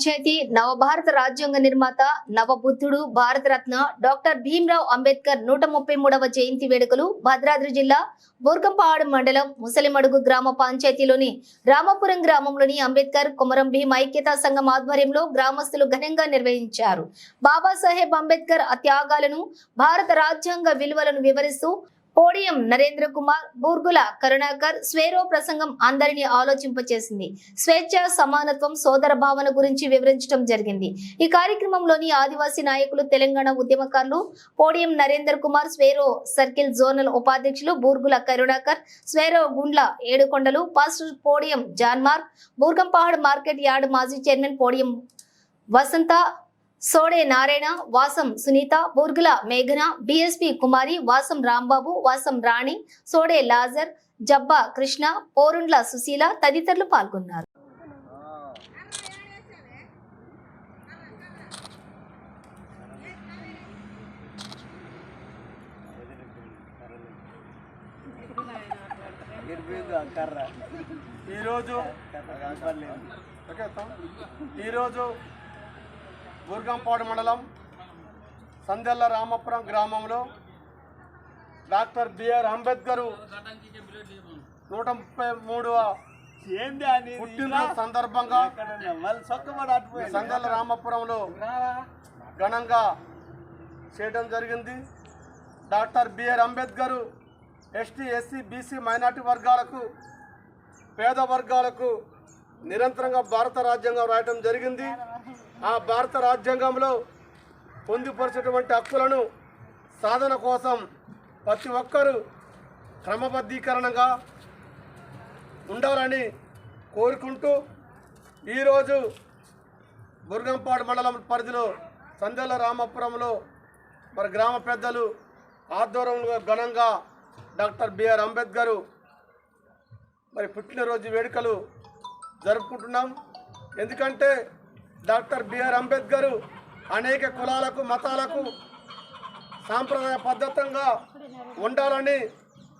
పంచాయతీ నవభారత రాజ్యాంగ నిర్మాత నవబుద్ధుడు భారతరత్న డాక్టర్ భీమ్రావ్ అంబేద్కర్ నూట ముప్పై మూడవ జయంతి వేడుకలు భద్రాద్రి జిల్లా బూర్గంపాడు మండలం ముసలిమడుగు గ్రామ పంచాయతీలోని రామపురం గ్రామంలోని అంబేద్కర్ కొమరం భీం ఐక్యతా సంఘం ఆధ్వర్యంలో గ్రామస్తులు ఘనంగా నిర్వహించారు. బాబాసాహెబ్ అంబేద్కర్ త్యాగాలను భారత రాజ్యాంగ విలువలను వివరిస్తూ పోడియం నరేంద్ర కుమార్ బూర్గుల కరుణాకర్ స్వేరో ప్రసంగం అందరినీ ఆలోచింపచేసింది. స్వేచ్ఛ సమానత్వం సోదర భావన గురించి వివరించడం జరిగింది. ఈ కార్యక్రమంలోని ఆదివాసీ నాయకులు తెలంగాణ ఉద్యమకారులు పోడియం నరేందర్ కుమార్ స్వేరో సర్కిల్ జోనల్ ఉపాధ్యక్షులు Burgula Karunakar Swaero Gundla Yedukondalu pastor Podiyam John Mark Burgampahad market yard మాజీ చైర్మన్ పోడియం వసంత సోడే నారాయణ వాసం సునీత బూర్గుల మేఘన బిఎస్పి కుమారి వాసం రాంబాబు వాసం రాణి సోడే లాజర్ జబ్బా కృష్ణ పోరుండ్ల సుశీల తదితరులు పాల్గొన్నారు. ఈరోజు ఈరోజు బూర్గంపాడు మండలం సందెల్ల రామపురం గ్రామంలో డాక్టర్ బిఆర్ అంబేద్కర్ నూట ముప్పై మూడవ పుట్టినరోజు సందర్భంగా సందెల్ల రామపురంలో ఘనంగా చేయడం జరిగింది. Doctor BR Ambedkar ST SC BC minority వర్గాలకు పేద వర్గాలకు నిరంతరంగా భారత రాజ్యాంగం రాయటం జరిగింది. ఆ భారత రాజ్యాంగంలో పొందుపరిచేటువంటి హక్కులను సాధన కోసం ప్రతి ఒక్కరూ క్రమబద్ధీకరణగా ఉండాలని కోరుకుంటూ ఈరోజు బుర్గంపాడు మండలం పరిధిలో సందెల రామపురంలో మరి గ్రామ పెద్దలు ఆధ్వర్యంలో ఘనంగా డాక్టర్ బిఆర్ అంబేద్కర్ మరి పుట్టినరోజు వేడుకలు జరుపుకుంటున్నాం. ఎందుకంటే డాక్టర్ బిఆర్ అంబేద్కర్ అనేక కులాలకు మతాలకు సాంప్రదాయ పద్ధతంగా ఉండాలని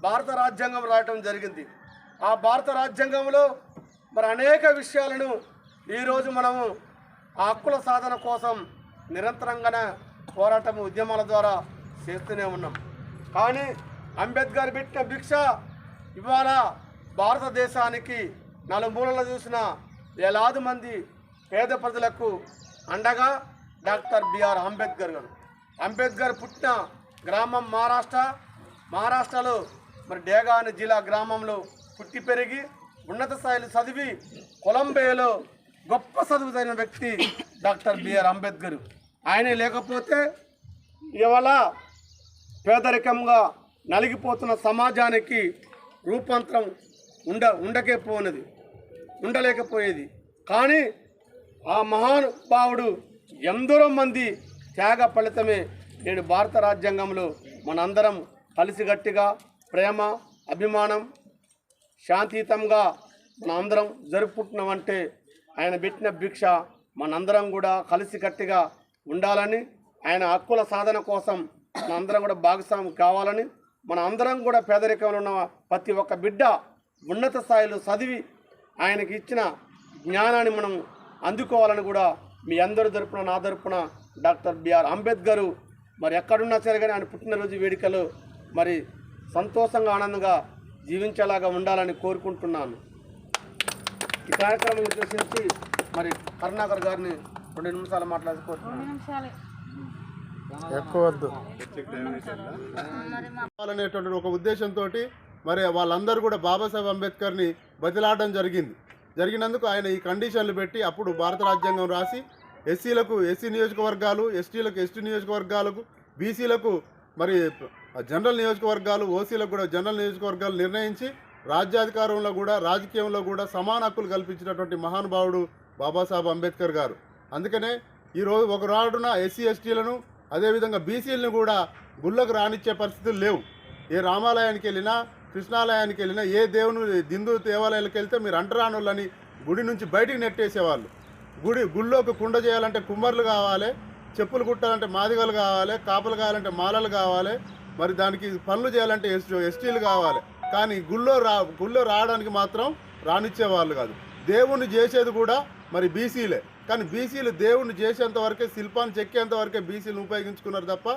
భారత రాజ్యాంగం రాయటం జరిగింది. ఆ భారత రాజ్యాంగంలో మరి అనేక విషయాలను ఈరోజు మనము ఆ హక్కుల సాధన కోసం నిరంతరంగానే పోరాటం ఉద్యమాల ద్వారా చేస్తూనే ఉన్నాం. కానీ అంబేద్కర్ పెట్టిన భిక్ష ఇవాళ భారతదేశానికి నలుమూలలు చూసిన వేలాది మంది పేద ప్రజలకు అండగా డాక్టర్ బిఆర్ అంబేద్కర్ గారు. అంబేద్కర్ పుట్టిన గ్రామం మహారాష్ట్ర. మహారాష్ట్రలో మరి డేగా అనే జిల్లా గ్రామంలో పుట్టి పెరిగి ఉన్నత స్థాయిలో చదివి కొలంబియాలో గొప్ప చదువు చదివిన వ్యక్తి డాక్టర్ బిఆర్ అంబేద్కర్. ఆయనే లేకపోతే ఇవాళ పేదరికంగా నలిగిపోతున్న సమాజానికి రూపాంతరం ఉండ ఉండకే పోనది ఉండలేకపోయేది. కానీ ఆ మహానుభావుడు ఎందరో మంది త్యాగ ఫలితమే నేడు భారత రాజ్యాంగంలో మనందరం కలిసిగట్టిగా ప్రేమ అభిమానం శాంతియుతంగా మన అందరం జరుపుకుంటున్నామంటే ఆయన పెట్టిన భిక్ష మనందరం కూడా కలిసికట్టిగా ఉండాలని ఆయన హక్కుల సాధన కోసం మనందరం కూడా భాగస్వామి కావాలని మన అందరం కూడా పేదరికంలో ఉన్న ప్రతి ఒక్క బిడ్డ ఉన్నత స్థాయిలో చదివి ఆయనకి ఇచ్చిన జ్ఞానాన్ని మనం అందుకోవాలని కూడా మీ అందరి తరపున నా తరపున డాక్టర్ బిఆర్ అంబేద్కర్ మరి ఎక్కడున్నా సరే కానీ ఆయన పుట్టినరోజు వేడుకలు మరి సంతోషంగా ఆనందంగా జీవించేలాగా ఉండాలని కోరుకుంటున్నాను. ఈ కార్యక్రమం ఉద్దేశించి మరి కరుణాకర్ గారిని రెండు నిమిషాలు మాట్లాడుకోవచ్చు. ఎక్కువద్దు అనేటువంటి ఒక ఉద్దేశంతో మరి వాళ్ళందరూ కూడా బాబాసాహెబ్ అంబేద్కర్ని బతిలాడడం జరిగింది. జరిగినందుకు ఆయన ఈ కండిషన్లు పెట్టి అప్పుడు భారత రాజ్యాంగం రాసి ఎస్సీలకు ఎస్సీ నియోజకవర్గాలు ఎస్టీలకు ఎస్టీ నియోజకవర్గాలకు బీసీలకు మరి జనరల్ నియోజకవర్గాలు ఓసీలకు కూడా జనరల్ నియోజకవర్గాలు నిర్ణయించి రాజ్యాధికారంలో కూడా రాజకీయంలో కూడా సమాన హక్కులు కల్పించినటువంటి మహానుభావుడు బాబాసాహెబ్ అంబేద్కర్ గారు. అందుకనే ఈరోజు ఒక రాడున ఎస్సీ ఎస్టీలను అదేవిధంగా బీసీలను కూడా గుళ్ళకు రానిచ్చే పరిస్థితులు లేవు. ఏ రామాలయానికి వెళ్ళినా కృష్ణాలయానికి వెళ్ళినా ఏ దేవుని హిందూ దేవాలయాలకు వెళ్తే మీరు అంటరానులని గుడి నుంచి బయటికి నెట్టేసేవాళ్ళు. గుడి గుళ్ళోకి కుండ చేయాలంటే కుమ్మర్లు కావాలి చెప్పులు కుట్టాలంటే మాదిగలు కావాలి కాపలు కావాలంటే మాలలు కావాలి మరి దానికి పనులు చేయాలంటే ఎస్ ఎస్టీలు కావాలి. కానీ గుళ్ళో రా గుళ్ళో రావడానికి మాత్రం రానిచ్చేవాళ్ళు కాదు. దేవుణ్ణి చేసేది కూడా మరి బీసీలే. కానీ బీసీలు దేవుణ్ణి చేసేంత వరకే శిల్పాన్ని చెక్కేంత వరకే బీసీలు ఉపయోగించుకున్నారు తప్ప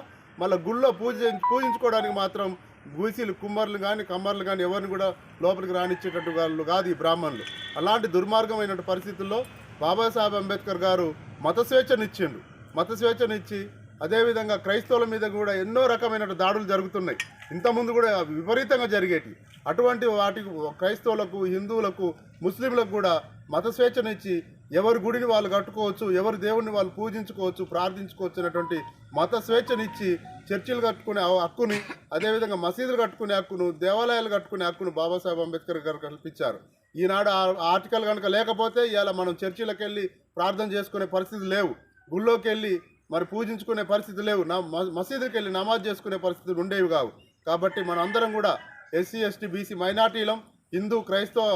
మళ్ళీ గుళ్ళో పూజ పూజించుకోవడానికి మాత్రం గూసీలు కుమ్మర్లు కానీ కమ్మర్లు కానీ ఎవరిని కూడా లోపలికి రానిచ్చేటట్టు వాళ్ళు కాదు ఈ బ్రాహ్మణులు. అలాంటి దుర్మార్గమైన పరిస్థితుల్లో బాబాసాహెబ్ అంబేద్కర్ గారు మత స్వేచ్ఛనిచ్చిండు. మత స్వేచ్ఛనిచ్చి అదేవిధంగా క్రైస్తవుల మీద కూడా ఎన్నో రకమైన దాడులు జరుగుతున్నాయి. ఇంతకుముందు కూడా విపరీతంగా జరిగేటి. అటువంటి వాటికి క్రైస్తవులకు హిందువులకు ముస్లింలకు కూడా మత స్వేచ్ఛనిచ్చి ఎవరి గుడిని వాళ్ళు కట్టుకోవచ్చు ఎవరి దేవుడిని వాళ్ళు పూజించుకోవచ్చు ప్రార్థించుకోవచ్చు అనేటువంటి మత స్వేచ్ఛనిచ్చి చర్చిలు కట్టుకునే హక్కుని అదేవిధంగా మసీదులు కట్టుకునే హక్కును దేవాలయాలు కట్టుకునే హక్కును బాబాసాహెబ్ అంబేద్కర్ గారు కల్పించారు. ఈనాడు ఆ ఆర్టికల్ కనుక లేకపోతే ఇలా మనం చర్చిలకు వెళ్ళి ప్రార్థన చేసుకునే పరిస్థితి లేవు. గుళ్ళోకి వెళ్ళి మరి పూజించుకునే పరిస్థితి లేవు. నా మసీదుకి వెళ్ళి నమాజ్ చేసుకునే పరిస్థితులు ఉండేవి కావు. కాబట్టి మనం అందరం కూడా ఎస్సీ ఎస్టీ బీసీ మైనార్టీలం హిందూ క్రైస్తవ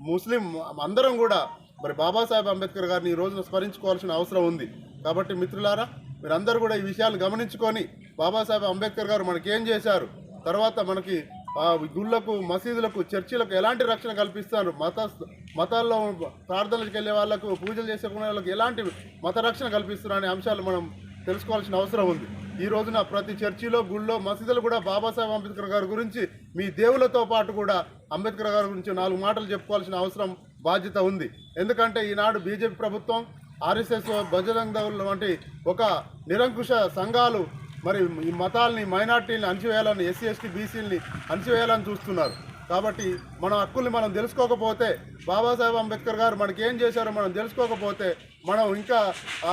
ముస్లిం అందరం కూడా మరి బాబాసాహెబ్ అంబేద్కర్ గారిని ఈ రోజున స్మరించుకోవాల్సిన అవసరం ఉంది. కాబట్టి మిత్రులారా మీరందరూ కూడా ఈ విషయాలు గమనించుకొని బాబాసాహెబ్ అంబేద్కర్ గారు మనకి ఏం చేశారు? తర్వాత మనకి గుళ్ళకు మసీదులకు చర్చిలకు ఎలాంటి రక్షణ కల్పిస్తారు? మత మతాల్లో ప్రార్థనలకు వెళ్ళే వాళ్ళకు పూజలు చేసుకునే వాళ్ళకి ఎలాంటి మత రక్షణ కల్పిస్తున్నారు అనే అంశాలు మనం తెలుసుకోవాల్సిన అవసరం ఉంది. ఈ రోజున ప్రతి చర్చిలో గుళ్ళో మసీదులు కూడా బాబాసాహెబ్ అంబేద్కర్ గారి గురించి మీ దేవులతో పాటు కూడా అంబేద్కర్ గారి గురించి నాలుగు మాటలు చెప్పుకోవాల్సిన అవసరం బాధ్యత ఉంది. ఎందుకంటే ఈనాడు బీజేపీ ప్రభుత్వం ఆర్ఎస్ఎస్ బజరంగ దళ వంటి ఒక నిరంకుశ సంఘాలు మరి ఈ మతాల్ని మైనార్టీని అణచివేయాలని ఎస్సీ ఎస్టీ బీసీలని అణచివేయాలని చూస్తున్నారు. కాబట్టి మన హక్కుల్ని మనం తెలుసుకోకపోతే బాబాసాహెబ్ అంబేద్కర్ గారు మనకి ఏం చేశారో మనం తెలుసుకోకపోతే మనం ఇంకా ఆ,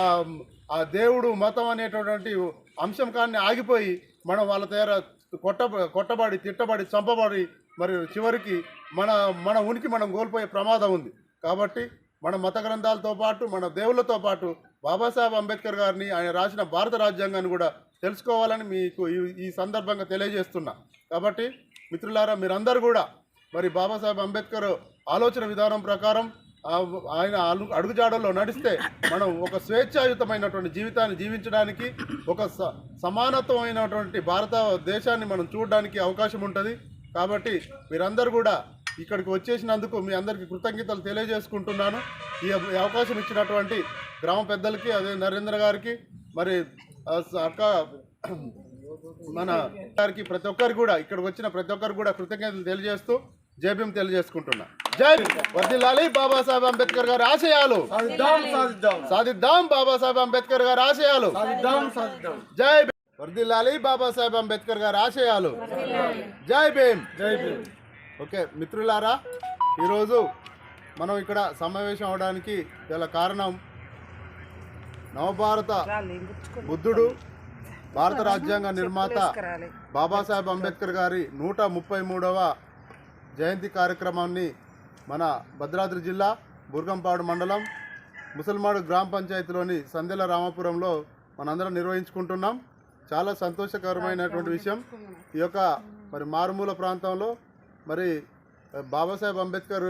దేవుడు మతం అనేటటువంటి అంశం కానీ ఆగిపోయి మనం వాళ్ళ దగ్గర కొట్ట కొట్టబడి తిట్టబడి చంపబడి మరి చివరికి మన మన ఉనికి మనం కోల్పోయే ప్రమాదం ఉంది. కాబట్టి మన మత గ్రంథాలతో పాటు మన దేవుళ్ళతో పాటు బాబాసాహెబ్ అంబేద్కర్ గారిని ఆయన రాసిన భారత రాజ్యాంగాన్ని కూడా తెలుసుకోవాలని మీకు ఈ- ఈ సందర్భంగా తెలియజేస్తున్నా. కాబట్టి మిత్రులారా మీరందరూ కూడా మరి బాబాసాహెబ్ అంబేద్కర్ ఆలోచన విధానం ప్రకారం ఆయన అడుగుజాడల్లో నడిస్తే మనం ఒక స్వేచ్ఛాయుతమైనటువంటి జీవితాన్ని జీవించడానికి ఒక స- భారత భారతదేశాన్ని మనం చూడడానికి అవకాశం ఉంటుంది. కాబట్టి మీరందరూ కూడా ఇక్కడికి వచ్చేసినందుకు మీ అందరికీ కృతజ్ఞతలు తెలియజేసుకుంటున్నాను. ఈ అవ- ఈ అవకాశం ఇచ్చినటువంటి గ్రామ పెద్దలకి అదే నరేంద్ర గారికి మరి అక్క మన గారికి ప్రతి ఒక్కరికి కూడా ఇక్కడికి వచ్చిన ప్రతి ఒక్కరికి కూడా కృతజ్ఞతలు తెలియజేస్తూ జైభీం తెలియజేసుకుంటున్నా. జై భీమ్. వర్ధిల్లాలి బాబాసాహెబ్ అంబేద్కర్ గారి ఆశయాలు. సాధిద్దాం బాబాసాహెబ్ అంబేద్కర్ గారి ఆశయాలు. జై భీమ్. వర్ధిల్లాలి బాబాసాహెబ్ అంబేద్కర్ గారి ఆశయాలు. జై భీమ్. జై భీమ్. ఓకే మిత్రులారా ఈరోజు మనం ఇక్కడ సమావేశం అవడానికి గల కారణం నవభారత బుద్ధుడు భారత రాజ్యాంగ నిర్మాత బాబాసాహెబ్ అంబేద్కర్ గారి నూట ముప్పై మూడవ జయంతి కార్యక్రమాన్ని మన భద్రాద్రి జిల్లా బుర్గంపాడు మండలం ముసల్మాడు గ్రామ పంచాయతీలోని సందెల రామాపురంలో మనందరం నిర్వహించుకుంటున్నాం. చాలా సంతోషకరమైనటువంటి విషయం. ఈ యొక్క మరి మారుమూల ప్రాంతంలో మరి బాబాసాహెబ్ అంబేద్కర్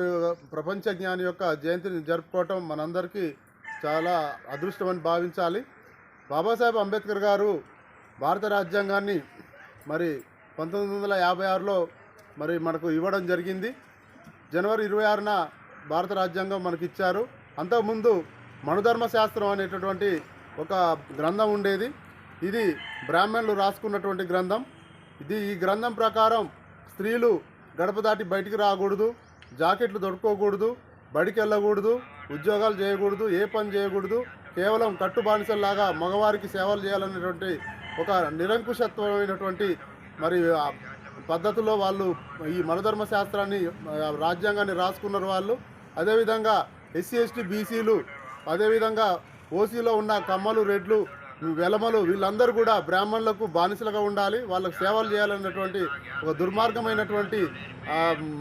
ప్రపంచ జ్ఞాని యొక్క జయంతిని జరుపుకోవటం మనందరికీ చాలా అదృష్టమని భావించాలి. బాబాసాహెబ్ అంబేద్కర్ గారు భారత రాజ్యాంగాన్ని మరి పంతొమ్మిది వందల యాభై ఆరులో మరి మనకు ఇవ్వడం జరిగింది. జనవరి ఇరవై ఆరున భారత రాజ్యాంగం మనకి ఇచ్చారు అంతకుముందు మనుధర్మ శాస్త్రం అనేటటువంటి ఒక గ్రంథం ఉండేది. ఇది బ్రాహ్మణులు రాసుకున్నటువంటి గ్రంథం. ఇది ఈ గ్రంథం ప్రకారం స్త్రీలు గడప దాటి బయటికి రాకూడదు జాకెట్లు దొడుకోకూడదు బడికి వెళ్ళకూడదు ఉద్యోగాలు చేయకూడదు ఏ పని చేయకూడదు కేవలం కట్టు బానిసల్లాగా మగవారికి సేవలు చేయాలనేటువంటి ఒక నిరంకుశత్వమైనటువంటి మరి పద్ధతిలో వాళ్ళు ఈ మనధర్మ శాస్త్రాన్ని రాజ్యాంగాన్ని రాసుకున్నారు వాళ్ళు. అదేవిధంగా ఎస్సీ ఎస్టీ బీసీలు అదేవిధంగా ఓసీలో ఉన్న కమ్మలు రెడ్లు వెలమలు వీళ్ళందరూ కూడా బ్రాహ్మణులకు బానిసలుగా ఉండాలి వాళ్ళకు సేవలు చేయాలన్నటువంటి ఒక దుర్మార్గమైనటువంటి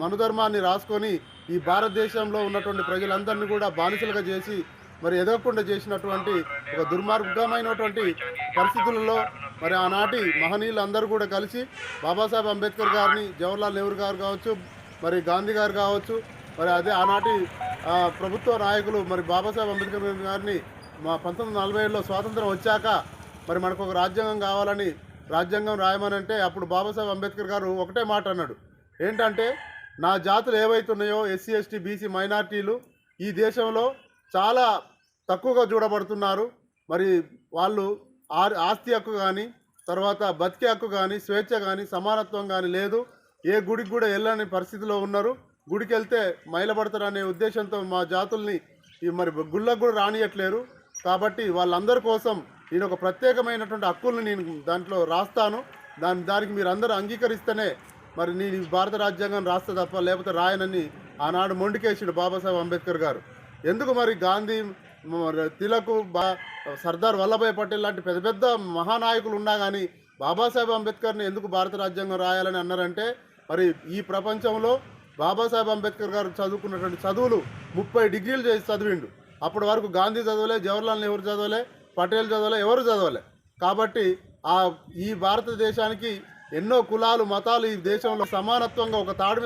మనుధర్మాన్ని రాసుకొని ఈ భారతదేశంలో ఉన్నటువంటి ప్రజలందరినీ కూడా బానిసలుగా చేసి మరి ఎదగకుండా చేసినటువంటి ఒక దుర్మార్గమైనటువంటి పరిస్థితులలో మరి ఆనాటి మహనీయులు అందరూ కూడా కలిసి బాబాసాహెబ్ అంబేద్కర్ గారిని జవహర్లాల్ నెహ్రూ గారు కావచ్చు మరి గాంధీ గారు కావచ్చు మరి అదే ఆనాటి ప్రభుత్వ నాయకులు మరి బాబాసాహెబ్ అంబేద్కర్ గారిని మా పంతొమ్మిది నలభై ఏడులో స్వాతంత్రం వచ్చాక మరి మనకు ఒక రాజ్యాంగం కావాలని రాజ్యాంగం రాయమనంటే అప్పుడు బాబాసాహెబ్ అంబేద్కర్ గారు ఒకటే మాట అన్నాడు. ఏంటంటే నా జాతులు ఏవైతున్నాయో ఎస్సీ ఎస్టీ బీసీ మైనార్టీలు ఈ దేశంలో చాలా తక్కువగా చూడబడుతున్నారు. మరి వాళ్ళు ఆస్తి హక్కు కానీ తర్వాత బతికే హక్కు కానీ స్వేచ్ఛ కానీ సమానత్వం కానీ లేదు. ఏ గుడికి కూడా వెళ్ళని పరిస్థితిలో ఉన్నారు. గుడికి వెళ్తే మైలబడతారనే ఉద్దేశంతో మా జాతుల్ని ఈ మరి గుళ్ళకు కూడా రానియట్లేరు. కాబట్టి వాళ్ళందరి కోసం నేను ఒక ప్రత్యేకమైనటువంటి హక్కుల్ని నేను దాంట్లో రాస్తాను. దాని దానికి మీరు అందరూ అంగీకరిస్తేనే మరి నేను భారత రాజ్యాంగం రాస్తా తప్ప లేకపోతే రాయనని ఆనాడు మొండికేసాడు బాబాసాహెబ్ అంబేద్కర్ గారు. ఎందుకు మరి గాంధీ తిలకు బా సర్దార్ వల్లభాయ్ పటేల్ లాంటి పెద్ద పెద్ద మహానాయకులు ఉన్నా కానీ బాబాసాహెబ్ అంబేద్కర్ని ఎందుకు భారత రాజ్యాంగం రాయాలని అన్నారంటే మరి ఈ ప్రపంచంలో బాబాసాహెబ్ అంబేద్కర్ గారు చదువుకున్నటువంటి చదువులు ముప్పై డిగ్రీలు చేసి చదివిండు. అప్పటి వరకు గాంధీ చదవలే జవహర్లాల్ నెహ్రూ చదవలే పటేల్ చదవలే ఎవరు చదవలే. కాబట్టి ఆ ఈ భారతదేశానికి ఎన్నో కులాలు మతాలు ఈ దేశంలో సమానత్వంగా ఒక తాడు